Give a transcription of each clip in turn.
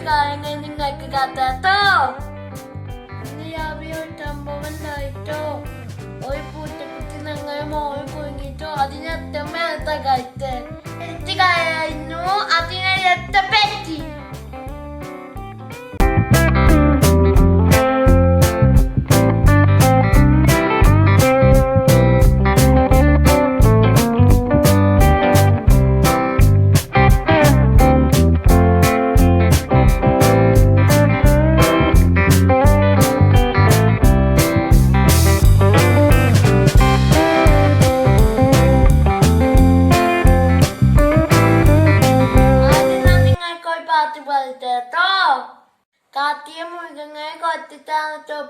kainin yung nagkagata to. Niyabi yung tambaman na ito. Oy puti puti na ngayon mo, oy kung ito. Adi na tamay tagay tayo.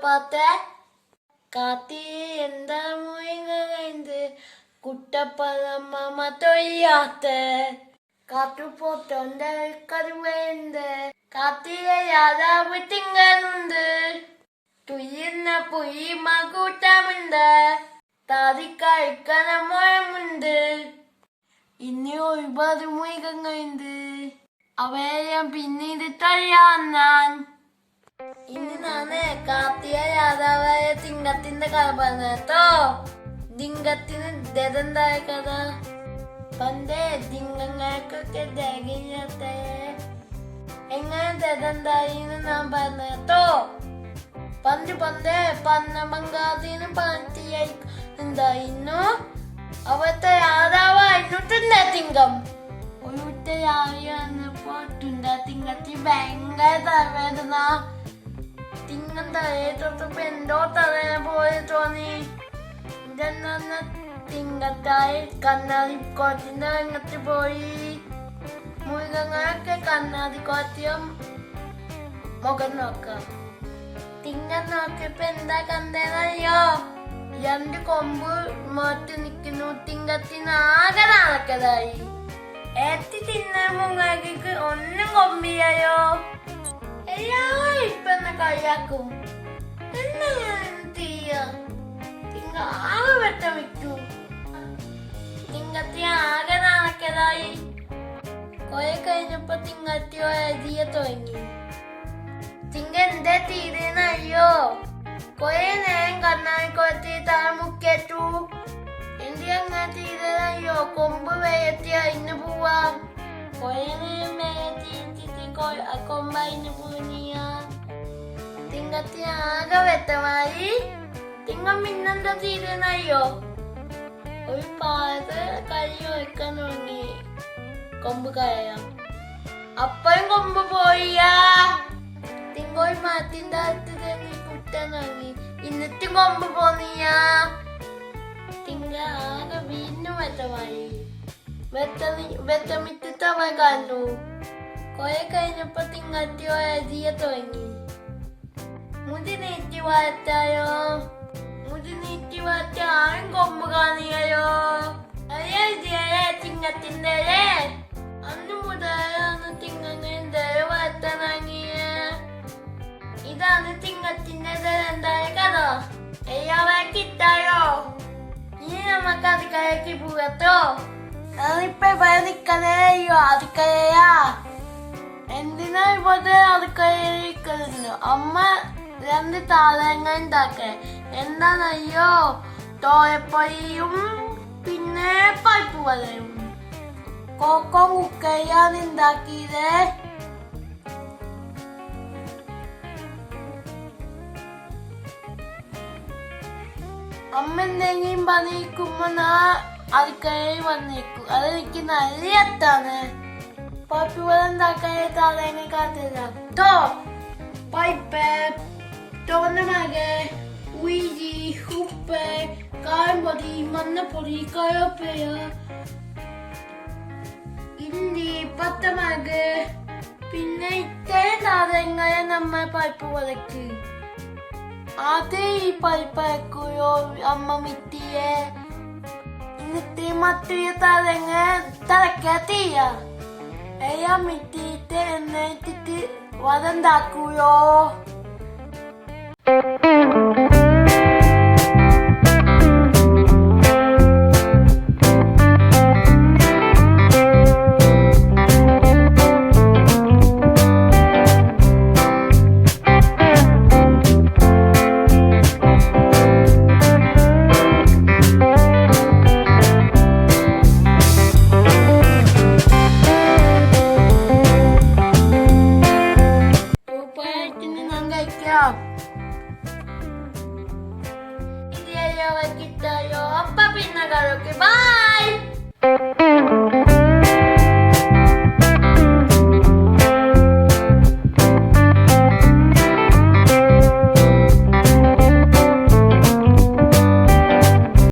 കൊത്തിട്ടാണ് പാട്ട് കാത്തി എന്താ മൃഗങ്ങളുണ്ട് കുട്ടപ്പഴമ്മ തൊയ്യാത്ത കാട്ടുപോത്തോന്റെ കരുവേണ്ട് കാത്തിലെ രാജാവ് തിങ്ങനുണ്ട് തുയ്യുന്ന പുയ്യമ കൂട്ടമുണ്ട് താതി കഴിക്കണ മുഴമുണ്ട് ഇനി ഒരുപാട് മൃഗങ്ങളുണ്ട് അവയെ ഞാൻ പിന്നീട് തഴയാൻ ഞാൻ ഇന്ന് ഞാൻ കാർത്തിക രാജാവായ തിങ്കത്തിന്റെ കഥ പറഞ്ഞോ തിങ്കത്തിന് ദതന്തായ കഥ? പണ്ടേ തിങ്കങ്ങൾക്കൊക്കെ ദഹിഞ്ഞത്തെ എങ്ങനെ ദതന്തായി എന്ന് ഞാൻ പറഞ്ഞോ പണ്ട് പണ്ട് പന്നമങ്കാതിന് പന്തിയായി ഉണ്ടായിരുന്നു അവത്തെ രാജാവായിരുന്നു തുണ്ട തിങ്കം. ഒരു രാവിലെ വന്നപ്പോ തുണ്ട തിങ്കത്തി ഭയങ്കര തലവേദന. തലവേദന പോലെ തോന്നി. തിങ്കത്തായി കണ്ണാടി കോത്തിന്റെ രംഗത്ത് പോയി. മൃഗങ്ങളൊക്കെ കണ്ണാടി കോത്തിയും മുഖം നോക്കാം തിങ്ങൻ നോക്കിയപ്പോ എന്താ കണ്ടേന്നറിയോ? രണ്ട് കൊമ്പ് മാറ്റി നിൽക്കുന്നു തിങ്കത്തിന് ആകെ നടക്കതായി ഏത്തി തിന്ന മുങ്ങാക്കിക്ക് ഒന്നും കൊമ്പിയായോ എല്ലാരും ഇപ്പൊ എന്നെ കളിയാക്കും. എന്നാ ഞാൻ എന്ത് ചെയ്യാ? തിങ്ക ആകെ വെട്ടം വിറ്റു. തിങ്കത്തി ആകെ നടക്കതായി കൊറേ കഴിഞ്ഞപ്പോ തിങ്കത്തി എഴുതിയ തുടങ്ങി. തിങ്ക എന്താ തീരുന്നയ്യോ കൊറേ നേരം കണ്ണാടി കൊത്തി തല മുക്കേറ്റു എന്തി അങ്ങനെ തീരുന്നയ്യോ കൊമ്പ് വേയത്തി അയിന് പോവാം. കൊറേ നേരം വേയത്തി കൊമ്പ് അയിന് പൂനിയ തിങ്കത്തി ആകെ വ്യക്തമായി തിങ്കം പിന്നെന്താ തീരുന്നയ്യോ ഒരു പാത് കൈ വയ്ക്കാൻ തുടങ്ങി. കൊമ്പ് കയയാം അപ്പഴും കൊമ്പ് പോയിയാ തിങ്കോൾ മാത്തിന്റെ അടുത്ത് കുട്ടാൻ തുടങ്ങി. ഇന്നത്തും കൊമ്പ് പോന്നിയാ തിങ്ക ആകെ വീണ്ടും मैं तभी मैं तभी तिता मैं गा लूं कोई कहीं जो पतिंगा दियो है दिया तो होंगी मुझे नहीं चिवाता यो मुझे नहीं चिवाता आन को मगानी है यो अरे जेरे चिंगा चिंदरे अन्नु मुदाया अनु चिंगा चिंदरे वाता नांगी है इधर अनु चिंगा चिंदरे रंदाए का दो एया वाकिता यो ये नमकाद का एक ही भूगतो ഞാനിപ്പോ ഇവിടെ നിക്കണേ അയ്യോ അതിക്കലയാ എന്തിനാ ഇവിടെ നിൽക്കുന്നു അമ്മ രണ്ട് താരങ്ങൾ ഉണ്ടാക്കേ. എന്താണയ്യോ തോയപ്പൊയ്യും പിന്നെ പൈപ്പ് വലയും കോക്കോ മുക്കയാണ് ഉണ്ടാക്കിയത്. അമ്മ എന്തെങ്കിലും പണിക്കുമ്പോ അടുക്കളയിൽ വന്നേക്കും അത് എനിക്ക് നല്ല എത്താണ് പൈപ്പ് വെള്ളം ഉണ്ടാക്കാൻ തലേനെ കാത്തില്ല ടോ പൈപ്പ് തോന്നമകെ ഉയിരി ഉപ്പ് കായംപൊടി മഞ്ഞപ്പൊടി കറിവേപ്പില ഇഞ്ചി പത്തമക് നമ്മൾ പൈപ്പ് വരയ്ക്കും ആദ്യം ഈ പൈപ്പ് അയക്കുകയോ അമ്മ മിറ്റിയെ എന്നിട്ട് മത്തിയ തലങ്ങ തലക്കാ തീയ അയ്യാ മിറ്റിയിട്ട് എന്നിട്ടിട്ട് വതണ്ടാക്കുകയോ സൂപ്പറായിട്ട് Pinagawa kita yung papinagaroke. Bye!